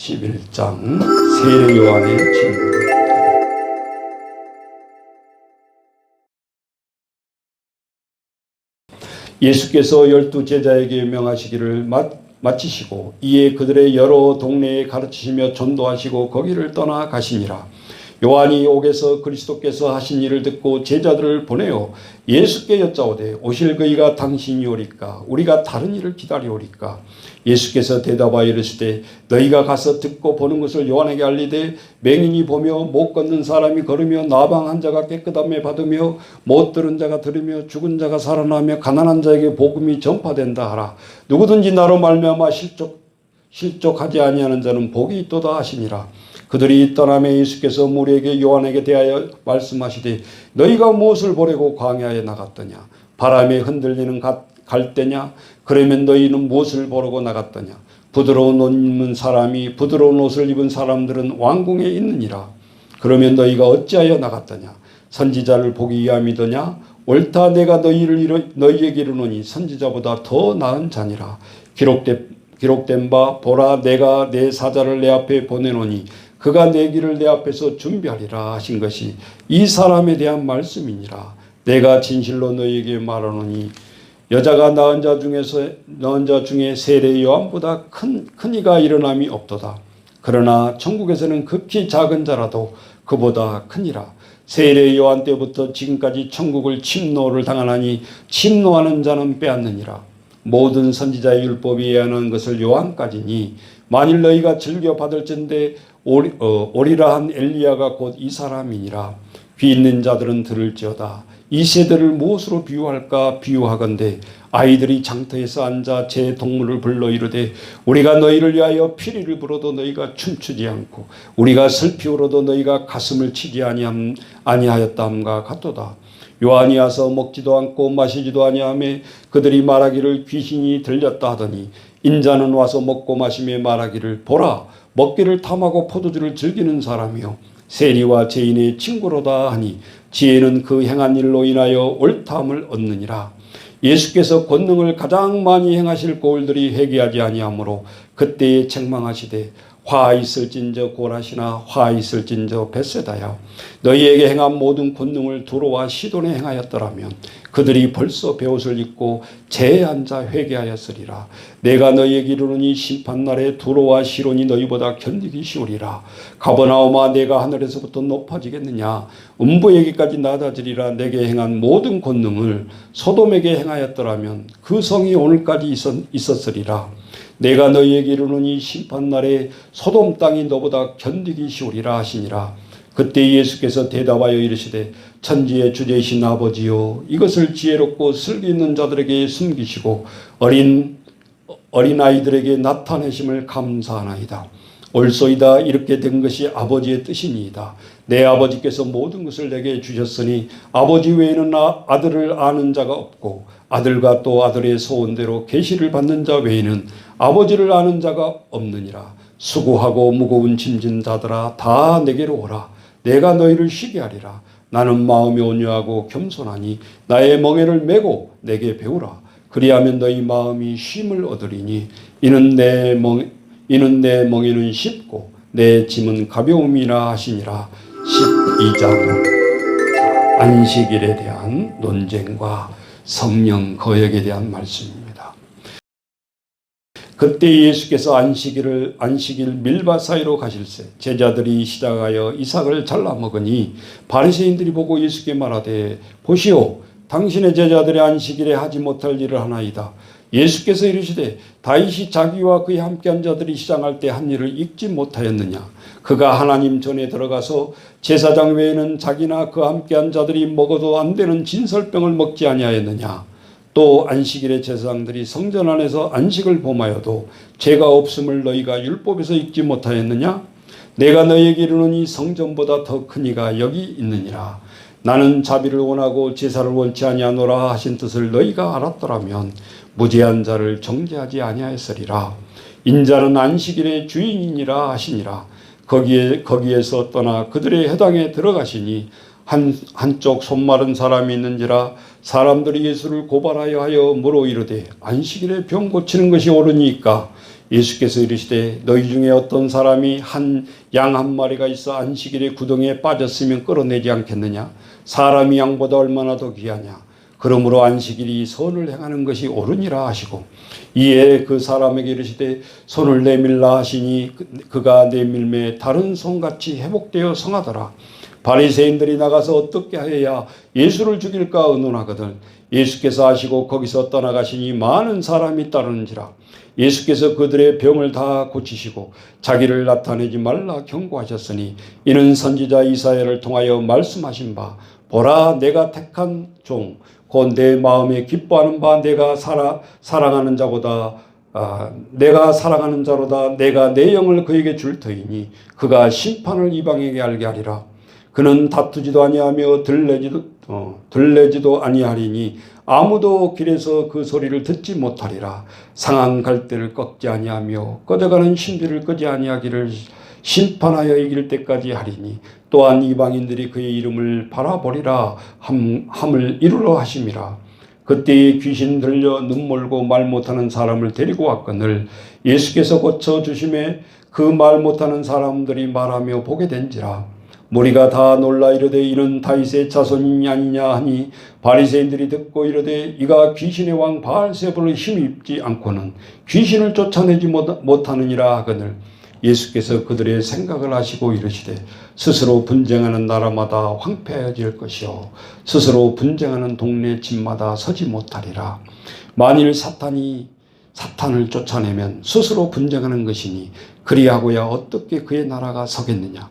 11장 세례 요한의 질문 예수께서 열두 제자에게 명하시기를 마, 마치시고 이에 그들의 여러 동네에 가르치시며 전도하시고 거기를 떠나 가시니라. 요한이 옥에서 그리스도께서 하신 일을 듣고 제자들을 보내어 예수께 여짜오되 오실 그이가 당신이 오리까? 우리가 다른 일을 기다리오리까? 예수께서 대답하여 이르시되 너희가 가서 듣고 보는 것을 요한에게 알리되 맹인이 보며 못 걷는 사람이 걸으며 나방한 자가 깨끗함에 받으며 못 들은 자가 들으며 죽은 자가 살아나며 가난한 자에게 복음이 전파된다 하라. 누구든지 나로 말미암아 실족 실족하지 아니하는 자는 복이 있도다 하시니라 그들이 떠나며 예수께서 무리에게 요한에게 대하여 말씀하시되 너희가 무엇을 보려고 광야에 나갔더냐? 바람에 흔들리는 갈대냐? 그러면 너희는 무엇을 보려고 나갔더냐? 부드러운 옷 입는 사람이 부드러운 옷을 입은 사람들은 왕궁에 있느니라. 그러면 너희가 어찌하여 나갔더냐? 선지자를 보기 위함이더냐? 옳다 내가 너희를 너희에게 이르노니 선지자보다 더 나은 자니라. 기록된 기록된 바 보라 내가 내 사자를 내 앞에 보내노니 그가 내 길을 내 앞에서 준비하리라 하신 것이 이 사람에 대한 말씀이니라. 내가 진실로 너희에게 말하노니 여자가 낳은 자 중에서 낳은 자 중에 세례 요한보다 큰 큰이가 일어남이 없도다. 그러나 천국에서는 극히 작은 자라도 그보다 크니라. 세례 요한 때부터 지금까지 천국을 침노를 당하나니 침노하는 자는 빼앗느니라. 모든 선지자의 율법이 예언한 것을 요한까지니 만일 너희가 즐겨 받을진대 오리, 어, 오리라 한 엘리야가 곧 이 사람이니라. 귀 있는 자들은 들을지어다. 이 세대를 무엇으로 비유할까 비유하건대 아이들이 장터에서 앉아 제 동물을 불러 이르되 우리가 너희를 위하여 피리를 불어도 너희가 춤추지 않고 우리가 슬피 울어도 너희가 가슴을 치지 아니함 아니하였다함과 같도다. 요한이 와서 먹지도 않고 마시지도 아니하며 그들이 말하기를 귀신이 들렸다 하더니 인자는 와서 먹고 마시며 말하기를 보라 먹기를 탐하고 포도주를 즐기는 사람이요. 세리와 죄인의 친구로다 하니 지혜는 그 행한 일로 인하여 옳다함을 얻느니라. 예수께서 권능을 가장 많이 행하실 고을들이 회개하지 아니하므로 그때에 책망하시되 화 있을진저 고라시나 화 있을진저 베세다야. 너희에게 행한 모든 권능을 두로와 시돈에 행하였더라면 그들이 벌써 베옷을 입고 재에 앉아 회개하였으리라. 내가 너희에게 이르노니 심판날에 두로와 시론이 너희보다 견디기 쉬우리라. 가버나오마 내가 하늘에서부터 높아지겠느냐? 음부에게까지 낮아지리라. 내게 행한 모든 권능을 소돔에게 행하였더라면 그 성이 오늘까지 있었, 있었으리라 내가 너희에게 이르노니 심판날에 소돔 땅이 너보다 견디기 쉬우리라 하시니라. 그때 예수께서 대답하여 이르시되 천지의 주제이신 아버지요 이것을 지혜롭고 슬기 있는 자들에게 숨기시고 어린 어린 아이들에게 나타내심을 감사하나이다. 옳소이다 이렇게 된 것이 아버지의 뜻이니이다. 내 아버지께서 모든 것을 내게 주셨으니 아버지 외에는 아들을 아는 자가 없고 아들과 또 아들의 소원대로 계시를 받는 자 외에는 아버지를 아는 자가 없느니라. 수고하고 무거운 짐진 자들아 다 내게로 오라. 내가 너희를 쉬게 하리라. 나는 마음이 온유하고 겸손하니 나의 멍에를 메고 내게 배우라. 그리하면 너희 마음이 쉼을 얻으리니 이는 내 멍, 이는 내 멍에는 쉽고 내 짐은 가벼움이라 하시니라. 12장 안식일에 대한 논쟁과 성령 거역에 대한 말씀입니다. 그때 예수께서 안식일을 안식일 밀밭 사이로 가실세 제자들이 시작하여 이삭을 잘라 먹으니 바리새인들이 보고 예수께 말하되 보시오 당신의 제자들의 안식일에 하지 못할 일을 하나이다. 예수께서 이르시되 다윗이 자기와 그의 함께한 자들이 시장할 때 한 일을 잊지 못하였느냐 그가 하나님 전에 들어가서 제사장 외에는 자기나 그 함께한 자들이 먹어도 안 되는 진설병을 먹지 아니하였느냐 또 안식일의 제사장들이 성전 안에서 안식을 범하여도 죄가 없음을 너희가 율법에서 읽지 못하였느냐 내가 너희에게 이르노니 성전보다 더 큰 이가 여기 있느니라 나는 자비를 원하고 제사를 원치 아니하노라 하신 뜻을 너희가 알았더라면 무죄한 자를 정죄하지 아니하였으리라. 인자는 안식일의 주인이니라 하시니라. 거기에 거기에서 떠나 그들의 해당에 들어가시니 한 한쪽 손마른 사람이 있는지라 사람들이 예수를 고발하여 하여 물어 이르되 안식일에 병 고치는 것이 옳으니까. 예수께서 이르시되 너희 중에 어떤 사람이 한 양 한 마리가 있어 안식일에 구덩이에 빠졌으면 끌어내지 않겠느냐? 사람이 양보다 얼마나 더 귀하냐? 그러므로 안식일이 선을 행하는 것이 옳으니라 하시고 이에 그 사람에게 이르시되 손을 내밀라 하시니 그- 그가 내밀매 다른 손같이 회복되어 성하더라 바리새인들이 나가서 어떻게 하여야 예수를 죽일까 의논하거든. 예수께서 하시고 거기서 떠나가시니 많은 사람이 따르는지라 예수께서 그들의 병을 다 고치시고 자기를 나타내지 말라 경고하셨으니 이는 선지자 이사야를 통하여 말씀하신 바 보라 내가 택한 종 곧 내 마음에 기뻐하는 바 내가 살아, 사랑하는 자보다 아, 내가 사랑하는 자로다. 내가 내 영을 그에게 줄 터이니 그가 심판을 이방에게 알게 하리라 그는 다투지도 아니하며 들레지도 어, 들레지도 아니하리니 아무도 길에서 그 소리를 듣지 못하리라. 상한 갈대를 꺾지 아니하며 꺼져가는 신비를 끄지 아니하기를 심판하여 이길 때까지 하리니 또한 이방인들이 그의 이름을 바라보리라 함, 함을 이루러 하심이라. 그때에 귀신 들려 눈 멀고 말 못하는 사람을 데리고 왔거늘 예수께서 고쳐 주심에 그 말 못하는 사람들이 말하며 보게 된지라 무리가 다 놀라 이르되 이는 다윗의 자손이 아니냐 하니 바리새인들이 듣고 이르되 이가 귀신의 왕 바알세불을 힘입지 않고는 귀신을 쫓아내지 못- 못하느니라 하거늘 예수께서 그들의 생각을 아시고 이르시되 스스로 분쟁하는 나라마다 황폐해질 것이요 스스로 분쟁하는 동네 집마다 서지 못하리라. 만일 사탄이 사탄을 쫓아내면 스스로 분쟁하는 것이니 그리하고야 어떻게 그의 나라가 서겠느냐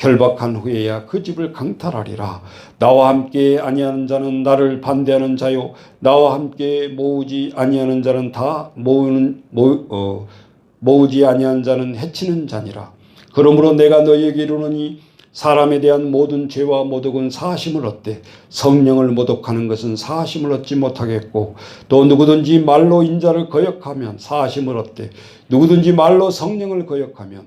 결박한 후에야 그 집을 강탈하리라. 나와 함께 아니하는 자는 나를 반대하는 자요. 나와 함께 모으지 아니하는 자는 다 모으는 모, 어, 모으지 아니한 자는 해치는 자니라. 그러므로 내가 너희에게 이르노니 사람에 대한 모든 죄와 모독은 사심을 얻되 성령을 모독하는 것은 사심을 얻지 못하겠고 또 누구든지 말로 인자를 거역하면 사심을 얻되 누구든지 말로 성령을 거역하면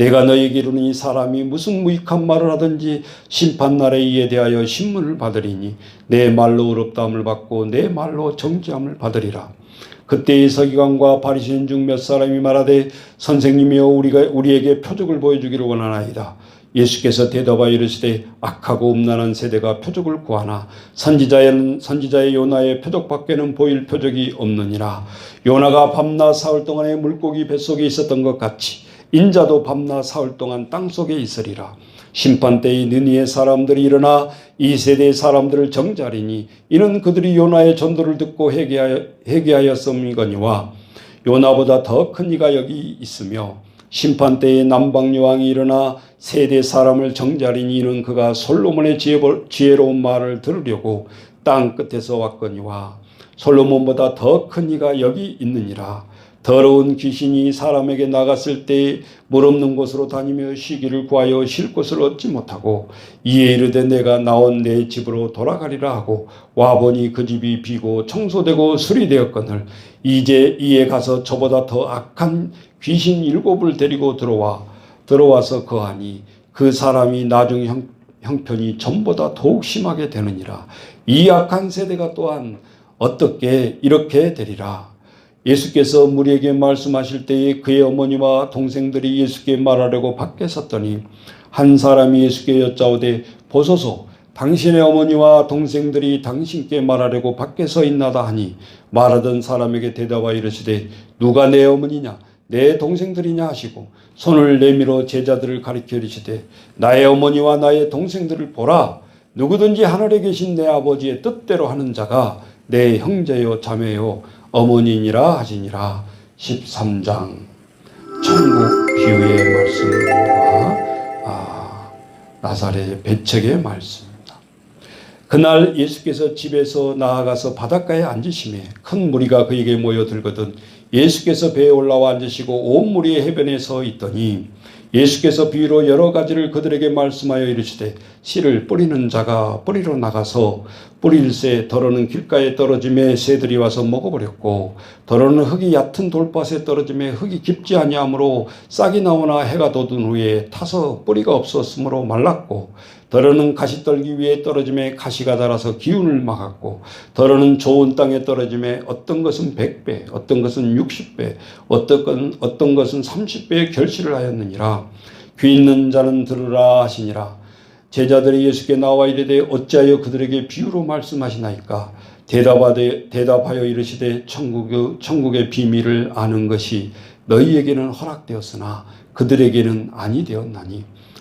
내가 너희에게 이르니 사람이 무슨 무익한 말을 하든지 심판날에 이에 대하여 신문을 받으리니 내 말로 의롭다함을 받고 내 말로 정죄함을 받으리라 그때의 서기관과 바리새인 중 몇 사람이 말하되 선생님이여 우리가 우리에게 표적을 보여주기를 원하나이다. 예수께서 대답하여 이르시되 악하고 음란한 세대가 표적을 구하나 선지자의 선지자의 요나의 표적밖에는 보일 표적이 없느니라. 요나가 밤낮 사흘 동안에 물고기 뱃속에 있었던 것 같이 인자도 밤낮 사흘 동안 땅 속에 있으리라. 심판 때의 느니의 사람들이 일어나 이 세대의 사람들을 정자리니 이는 그들이 요나의 전도를 듣고 회개하여, 회개하였음이거니와 요나보다 더 큰 이가 여기 있으며 심판 때에 남방 여왕이 일어나 세대 사람을 정자리니 이는 그가 솔로몬의 지혜로- 지혜로운 말을 들으려고 땅 끝에서 왔거니와 솔로몬보다 더 큰 이가 여기 있느니라 더러운 귀신이 사람에게 나갔을 때 물 없는 곳으로 다니며 쉬기를 구하여 쉴 곳을 얻지 못하고 이에 이르되 내가 나온 내 집으로 돌아가리라 하고 와보니 그 집이 비고 청소되고 수리되었거늘 이제 이에 가서 저보다 더 악한 귀신 일곱을 데리고 들어와 들어와서 거하니 그 사람이 나중 형, 형편이 전보다 더욱 심하게 되느니라. 이 악한 세대가 또한 어떻게 이렇게 되리라 예수께서 무리에게 말씀하실 때에 그의 어머니와 동생들이 예수께 말하려고 밖에 섰더니 한 사람이 예수께 여짜오되 보소서 당신의 어머니와 동생들이 당신께 말하려고 밖에 서 있나다 하니 말하던 사람에게 대답하여 이르시되 누가 내 어머니냐 내 동생들이냐 하시고 손을 내밀어 제자들을 가리켜 이르시되 나의 어머니와 나의 동생들을 보라. 누구든지 하늘에 계신 내 아버지의 뜻대로 하는 자가 내 형제요 자매요 어머니니라 하시니라 13장 천국 비유의 말씀과 아, 나사렛의 배척의 말씀입니다. 그날 예수께서 집에서 나아가서 바닷가에 앉으심에 큰 무리가 그에게 모여들거든 예수께서 배에 올라와 앉으시고 온 무리의 해변에 서 있더니 예수께서 비유로 여러 가지를 그들에게 말씀하여 이르시되 씨를 뿌리는 자가 뿌리로 나가서 뿌릴새 더러는 길가에 떨어짐에 새들이 와서 먹어버렸고 더러는 흙이 얕은 돌밭에 떨어짐에 흙이 깊지 아니하므로 싹이 나오나 해가 돋은 후에 타서 뿌리가 없었으므로 말랐고 더러는 가시 떨기 위에 떨어짐에 가시가 달아서 기운을 막았고 더러는 좋은 땅에 떨어짐에 어떤 것은 100배 어떤 것은 60배 어떤 건 어떤 것은 30배의 결실을 하였느니라. 귀 있는 자는 들으라 하시니라. 제자들이 예수께 나와 이르되 어찌하여 그들에게 비유로 말씀하시나이까? 대답하되 대답하여 이르시되 천국의 천국의 비밀을 아는 것이 너희에게는 허락되었으나 그들에게는 아니 되었나니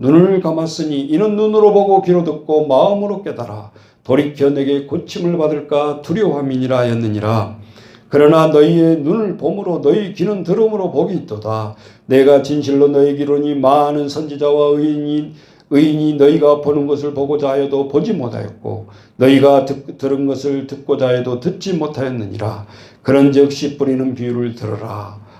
눈을 감았으니 이는 눈으로 보고 귀로 듣고 마음으로 깨달아 돌이켜 내게 고침을 받을까 두려움이니라 하였느니라. 그러나 너희의 눈을 봄으로 너희 귀는 들음으로 복이 있도다. 내가 진실로 너희 기로니 많은 선지자와 의인이 의인이 너희가 보는 것을 보고자 하여도 보지 못하였고 너희가 듣, 들은 것을 듣고자 해도 듣지 못하였느니라. 그런즉 씨 뿌리는 비유를 들어라.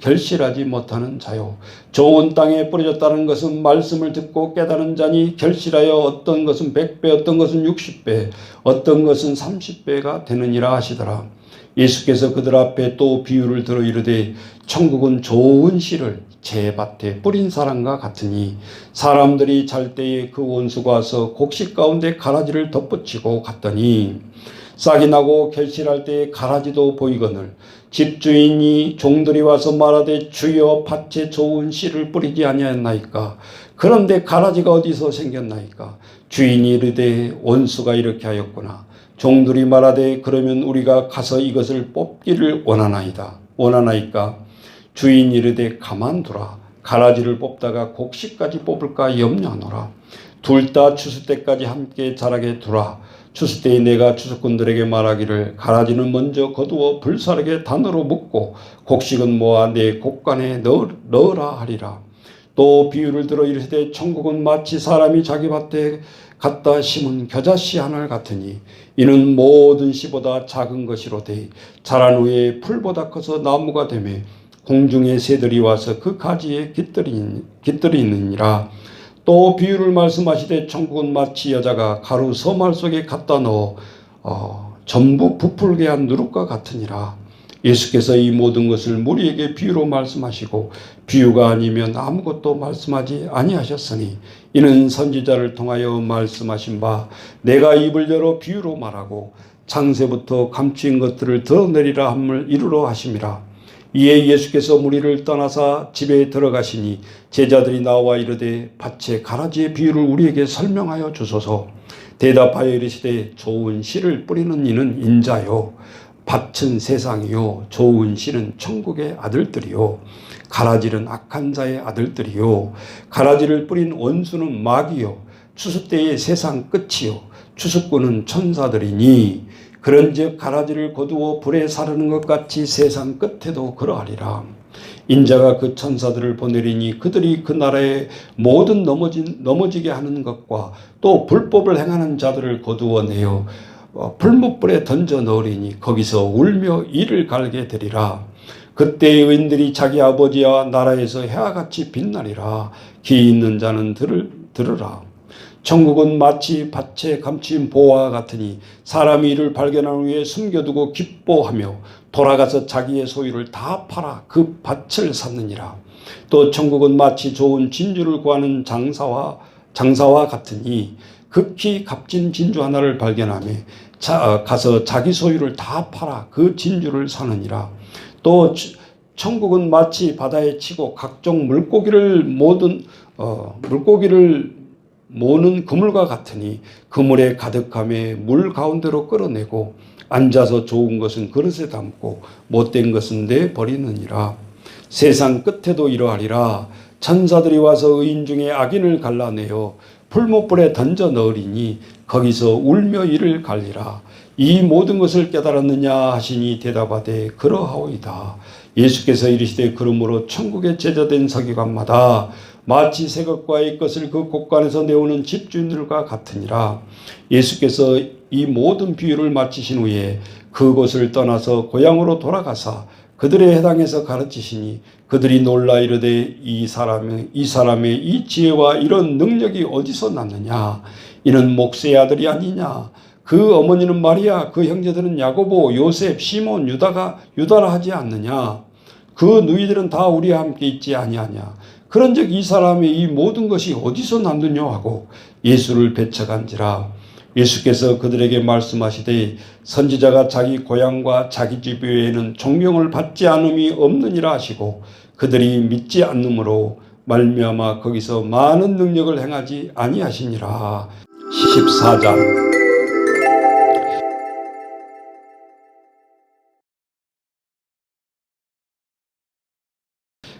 결실하지 못하는 자요. 좋은 땅에 뿌려졌다는 것은 말씀을 듣고 깨달은 자니 결실하여 어떤 것은 100배 어떤 것은 60배 어떤 것은 30배가 되느니라 하시더라. 예수께서 그들 앞에 또 비유를 들어 이르되 천국은 좋은 씨를 제 밭에 뿌린 사람과 같으니 사람들이 잘 때에 그 원수가 와서 곡식 가운데 가라지를 덧붙이고 갔더니 싹이 나고 결실할 때에 가라지도 보이거늘 집주인이 종들이 와서 말하되 주여 밭에 좋은 씨를 뿌리지 아니하였나이까? 그런데 가라지가 어디서 생겼나이까? 주인이 이르되 원수가 이렇게 하였구나. 종들이 말하되 그러면 우리가 가서 이것을 뽑기를 원하나이다. 원하나이까? 주인 이르되 가만두라. 가라지를 뽑다가 곡식까지 뽑을까 염려하노라. 둘 다 추수 때까지 함께 자라게 두라 추수 때에 내가 추수꾼들에게 말하기를 가라지는 먼저 거두어 불사르게 단으로 묶고 곡식은 모아 내 곡간에 넣으라 하리라 또 비유를 들어 이르되 천국은 마치 사람이 자기 밭에 갖다 심은 겨자씨 하늘 같으니 이는 모든 씨보다 작은 것이로되 자란 후에 풀보다 커서 나무가 되매 공중의 새들이 와서 그 가지에 깃들이, 깃들이느니라. 또 비유를 말씀하시되 천국은 마치 여자가 가루 서말 속에 갖다 넣어 어, 전부 부풀게 한 누룩과 같으니라. 예수께서 이 모든 것을 무리에게 비유로 말씀하시고 비유가 아니면 아무것도 말씀하지 아니하셨으니 이는 선지자를 통하여 말씀하신 바 내가 입을 열어 비유로 말하고 창세부터 감추인 것들을 드러내리라 함을 이루러 하심이라 이에 예수께서 무리를 떠나사 집에 들어가시니 제자들이 나와 이르되 밭에 가라지의 비유를 우리에게 설명하여 주소서. 대답하여 이르시되 좋은 씨를 뿌리는 이는 인자요. 밭은 세상이요. 좋은 씨는 천국의 아들들이요. 가라지는 악한 자의 아들들이요. 가라지를 뿌린 원수는 마귀요. 추수 때의 세상 끝이요. 추수꾼은 천사들이니 그런즉 가라지를 거두어 불에 사르는 것 같이 세상 끝에도 그러하리라. 인자가 그 천사들을 보내리니 그들이 그 나라의 모든 넘어진, 넘어지게 하는 것과 또 불법을 행하는 자들을 거두어 내어 어, 풀무불에 던져 넣으리니 거기서 울며 이를 갈게 되리라. 그때 의인들이 자기 아버지와 나라에서 해와 같이 빛나리라. 귀 있는 자는 들을, 들으라. 천국은 마치 밭에 감춘 보화와 같으니 사람이 이를 발견한 후에 숨겨두고 기뻐하며 돌아가서 자기의 소유를 다 팔아 그 밭을 샀느니라. 또 천국은 마치 좋은 진주를 구하는 장사와 장사와 같으니 극히 값진 진주 하나를 발견하며 자, 어, 가서 자기 소유를 다 팔아 그 진주를 사느니라. 또 천국은 마치 바다에 치고 각종 물고기를 모든 어, 물고기를 모는 그물과 같으니 그물에 가득함에 물 가운데로 끌어내고 앉아서 좋은 것은 그릇에 담고 못된 것은 내 버리느니라. 세상 끝에도 이러하리라. 천사들이 와서 의인 중에 악인을 갈라내어 풀목불에 던져 넣으리니 거기서 울며 이를 갈리라. 이 모든 것을 깨달았느냐 하시니 대답하되 그러하오이다. 예수께서 이르시되 그러므로 천국의 제자된 서기관마다 마치 새 것과 의 것을 그 곳간에서 내오는 집주인들과 같으니라. 예수께서 이 모든 비유를 마치신 후에 그곳을 떠나서 고향으로 돌아가사 그들의 해당에서 가르치시니 그들이 놀라 이르되 이 사람의 이 사람의 이 지혜와 이런 능력이 어디서 났느냐? 이는 목세의 아들이 아니냐? 그 어머니는 마리아 그 형제들은 야고보 요셉 시몬 유다가 유다라 하지 않느냐? 그 누이들은 다 우리와 함께 있지 아니하냐 그런즉 이 사람의 이 모든 것이 어디서 났느냐 하고 예수를 배척한지라 예수께서 그들에게 말씀하시되 선지자가 자기 고향과 자기 집 외에는 존경을 받지 않음이 없느니라 하시고 그들이 믿지 않으므로 말미암아 거기서 많은 능력을 행하지 아니하시니라. 14장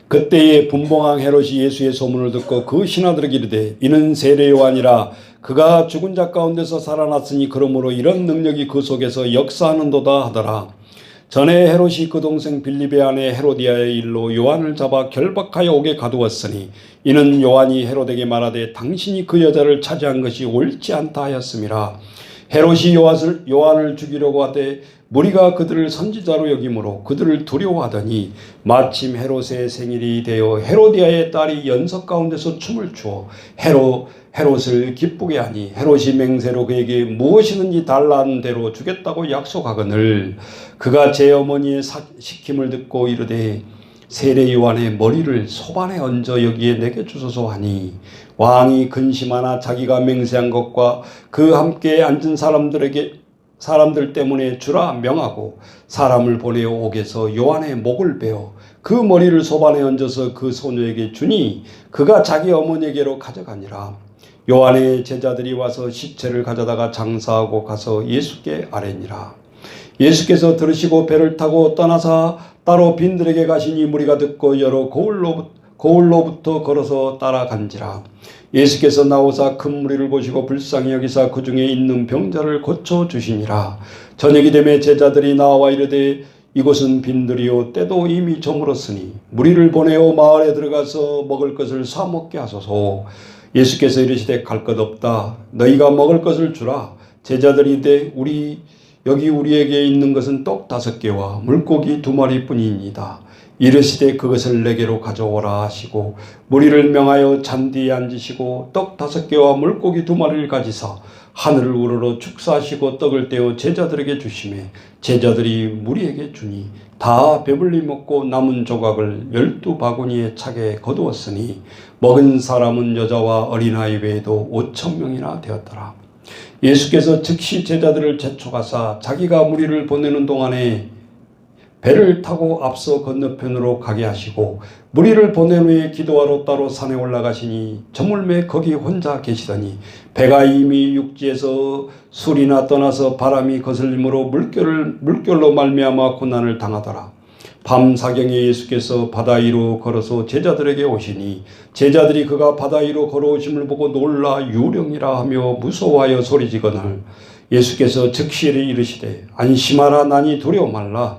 그때에 분봉왕 헤롯이 예수의 소문을 듣고 그 신하들에게 이르되 이는 세례 요한이라 그가 죽은 자 가운데서 살아났으니 그러므로 이런 능력이 그 속에서 역사하는도다 하더라. 전에 헤롯이 그 동생 빌립의 아내 헤로디아의 일로 요한을 잡아 결박하여 옥에 가두었으니 이는 요한이 헤롯에게 말하되 당신이 그 여자를 차지한 것이 옳지 않다 하였음이라. 헤롯이 요한을, 요한을 죽이려고 하되 무리가 그들을 선지자로 여김으로 그들을 두려워하더니 마침 헤롯의 생일이 되어 헤로디아의 딸이 연석 가운데서 춤을 추어 헤롯 헤롯을 기쁘게 하니 헤롯이 맹세로 그에게 무엇이든지 달라는 대로 주겠다고 약속하거늘 그가 제 어머니의 시킴을 듣고 이르되 세례 요한의 머리를 소반에 얹어 여기에 내게 주소서 하니 왕이 근심하나 자기가 맹세한 것과 그 함께 앉은 사람들에게 사람들 때문에 주라 명하고 사람을 보내어 옥에서 요한의 목을 베어 그 머리를 소반에 얹어서 그 소녀에게 주니 그가 자기 어머니에게로 가져가니라. 요한의 제자들이 와서 시체를 가져다가 장사하고 가서 예수께 아뢰니라. 예수께서 들으시고 배를 타고 떠나사 따로 빈들에게 가시니 무리가 듣고 여러 거울로부터 거울로부터 걸어서 따라간지라. 예수께서 나오사 큰 무리를 보시고 불쌍히 여기사 그 중에 있는 병자를 고쳐 주시니라. 저녁이 되매 제자들이 나와 이르되 이곳은 빈들이요 때도 이미 저물었으니 무리를 보내어 마을에 들어가서 먹을 것을 사 먹게 하소서. 예수께서 이르시되 갈 것 없다. 너희가 먹을 것을 주라. 제자들이 되 우리 여기 우리에게 있는 것은 떡 다섯 개와 물고기 두 마리뿐이니이다. 이르시되 그것을 내게로 가져오라 하시고 무리를 명하여 잔디에 앉으시고 떡 다섯 개와 물고기 두 마리를 가지사 하늘을 우러러 축사하시고 떡을 떼어 제자들에게 주심에 제자들이 무리에게 주니 다 배불리 먹고 남은 조각을 열두 바구니에 차게 거두었으니 먹은 사람은 여자와 어린아이 외에도 오천 명이나 되었더라. 예수께서 즉시 제자들을 재촉하사 자기가 무리를 보내는 동안에 배를 타고 앞서 건너편으로 가게 하시고 무리를 보낸 후에 기도하러 따로 산에 올라가시니 저물매 거기 혼자 계시더니 배가 이미 육지에서 술이나 떠나서 바람이 거슬림으로 물결을 물결로 말미암아 고난을 당하더라. 밤 사경에 예수께서 바다 위로 걸어서 제자들에게 오시니 제자들이 그가 바다 위로 걸어오심을 보고 놀라 유령이라 하며 무서워하여 소리지거늘 예수께서 즉시 이르시되 안심하라 나니 두려워 말라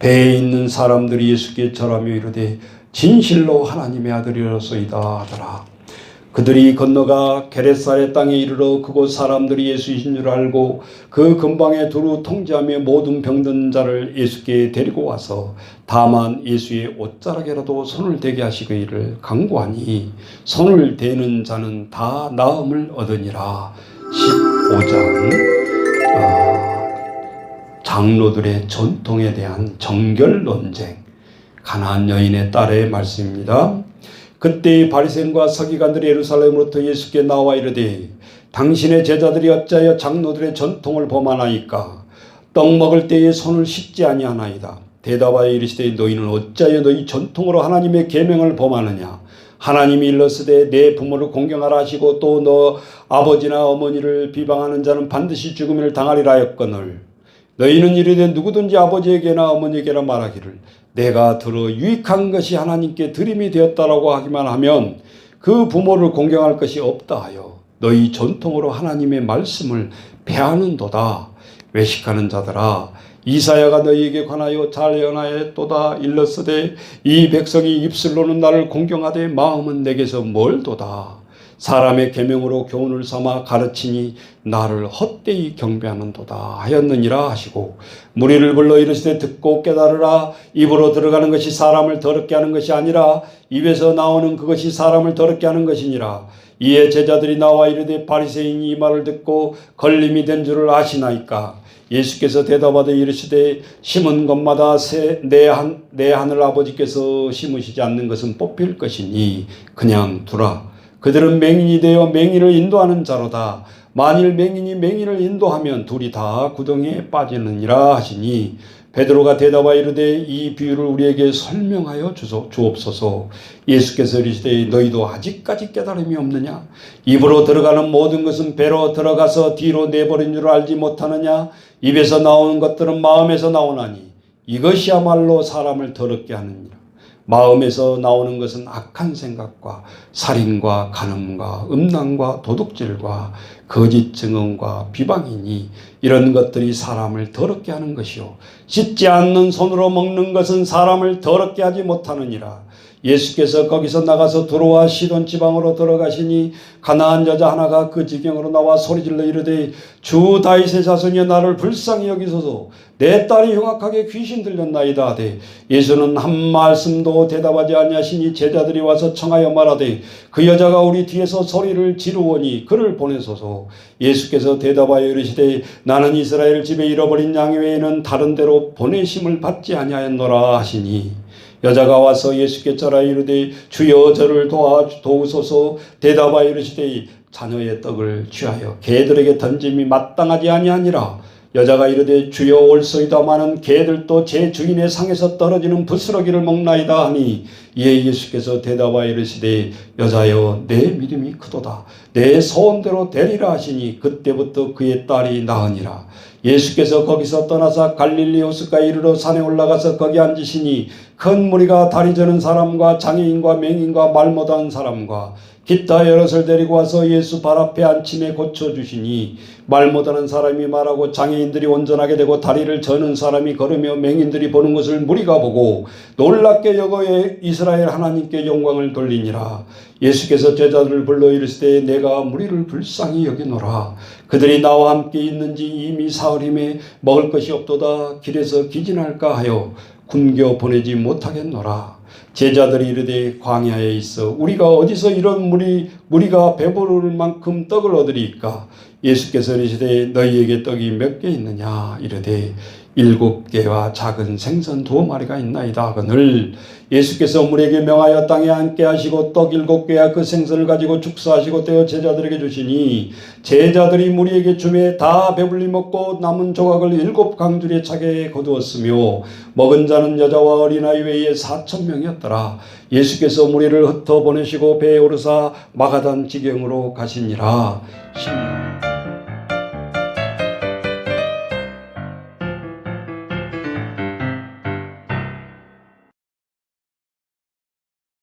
배에 있는 사람들이 예수께 절하며 이르되 진실로 하나님의 아들이로소이다 하더라. 그들이 건너가 게레사의 땅에 이르러 그곳 사람들이 예수이신 줄 알고 그 근방에 두루 통제하며 모든 병든 자를 예수께 데리고 와서 다만 예수의 옷자락에라도 손을 대게 하시기를 강구하니 손을 대는 자는 다 나음을 얻으니라. 15장. 어, 장로들의 전통에 대한 정결 논쟁. 가나안 여인의 딸의 말씀입니다. 그때 바리새인과 서기관들이 예루살렘으로부터 예수께 나와 이르되 당신의 제자들이 어찌하여 장로들의 전통을 범하나이까? 떡 먹을 때에 손을 씻지 아니하나이다. 대답하여 이르시되 너희는 어찌하여 너희 전통으로 하나님의 계명을 범하느냐? 하나님이 일렀으되 내 부모를 공경하라 하시고 또 너 아버지나 어머니를 비방하는 자는 반드시 죽음을 당하리라 하였거늘 너희는 이르되 누구든지 아버지에게나 어머니에게나 말하기를 내가 들어 유익한 것이 하나님께 드림이 되었다라고 하기만 하면 그 부모를 공경할 것이 없다 하여 너희 전통으로 하나님의 말씀을 배하는도다. 외식하는 자들아 이사야가 너희에게 관하여 잘 예언하였도다 일렀으되 이 백성이 입술로는 나를 공경하되 마음은 내게서 멀도다 사람의 계명으로 교훈을 삼아 가르치니 나를 헛되이 경배하는도다 하였느니라 하시고 무리를 불러 이르시되 듣고 깨달으라. 입으로 들어가는 것이 사람을 더럽게 하는 것이 아니라 입에서 나오는 그것이 사람을 더럽게 하는 것이니라. 이에 제자들이 나와 이르되 바리새인이 이 말을 듣고 걸림이 된 줄을 아시나이까. 예수께서 대답하되 이르시되 심은 것마다 새, 내, 한, 내 하늘 아버지께서 심으시지 않는 것은 뽑힐 것이니 그냥 두라 그들은 맹인이 되어 맹인을 인도하는 자로다. 만일 맹인이 맹인을 인도하면 둘이 다 구덩이에 빠지느니라 하시니 베드로가 대답하여 이르되 이 비유를 우리에게 설명하여 주옵소서. 예수께서 이르시되 너희도 아직까지 깨달음이 없느냐? 입으로 들어가는 모든 것은 배로 들어가서 뒤로 내버린 줄 알지 못하느냐? 입에서 나오는 것들은 마음에서 나오나니 이것이야말로 사람을 더럽게 하느니라. 마음에서 나오는 것은 악한 생각과 살인과 간음과 음란과 도둑질과 거짓 증언과 비방이니 이런 것들이 사람을 더럽게 하는 것이요. 씻지 않는 손으로 먹는 것은 사람을 더럽게 하지 못하느니라 예수께서 거기서 나가서 들어와 시돈 지방으로 들어가시니 가나안 여자 하나가 그 지경으로 나와 소리질러 이르되 주 다윗의 자손이 나를 불쌍히 여기소서. 내 딸이 흉악하게 귀신 들렸나이다 하되 예수는 한 말씀도 대답하지 아니하시니 제자들이 와서 청하여 말하되 그 여자가 우리 뒤에서 소리를 지르오니 그를 보내소서. 예수께서 대답하여 이르시되 나는 이스라엘 집에 잃어버린 양 외에는 다른 데로 보내심을 받지 아니하였노라 하시니 여자가 와서 예수께 절하 이르되 주여 저를 도와 도우소서. 대답하여 이르시되 자녀의 떡을 취하여 개들에게 던짐이 마땅하지 아니하니라. 여자가 이르되 주여 올소이다마는 개들도 제 주인의 상에서 떨어지는 부스러기를 먹나이다 하니 이에 예수께서 대답하여 이르시되 여자여 내 믿음이 크도다. 내 소원대로 되리라 하시니 그때부터 그의 딸이 나으니라 예수께서 거기서 떠나서 갈릴리 호수가에 이르러 산에 올라가서 거기 앉으시니 큰 무리가 다리 저는 사람과 장애인과 맹인과 말 못한 사람과 기타 여럿을 데리고 와서 예수 발 앞에 앉힘에 고쳐주시니 말 못하는 사람이 말하고 장애인들이 온전하게 되고 다리를 저는 사람이 걸으며 맹인들이 보는 것을 무리가 보고 놀랍게 여거 이스라엘 하나님께 영광을 돌리니라. 예수께서 제자들을 불러 이르시되 내가 무리를 불쌍히 여기노라 그들이 나와 함께 있는지 이미 사흘임에 먹을 것이 없도다. 길에서 기진할까 하여 굶겨 보내지 못하겠노라. 제자들이 이르되 광야에 있어 우리가 어디서 이런 무리 무리가 배부를 만큼 떡을 얻으리까? 예수께서 이르시되 너희에게 떡이 몇 개 있느냐? 이르되 일곱 개와 작은 생선 두 마리가 있나이다. 그늘 예수께서 우리에게 명하여 땅에 앉게 하시고 떡 일곱 개와 그 생선을 가지고 축사하시고 떼어 제자들에게 주시니 제자들이 무리에게 주매 다 배불리 먹고 남은 조각을 일곱 강줄에 차게 거두었으며 먹은 자는 여자와 어린아이 외에 사천 명이었더라. 예수께서 무리를 흩어 보내시고 배에 오르사 마가단 지경으로 가시니라. 신-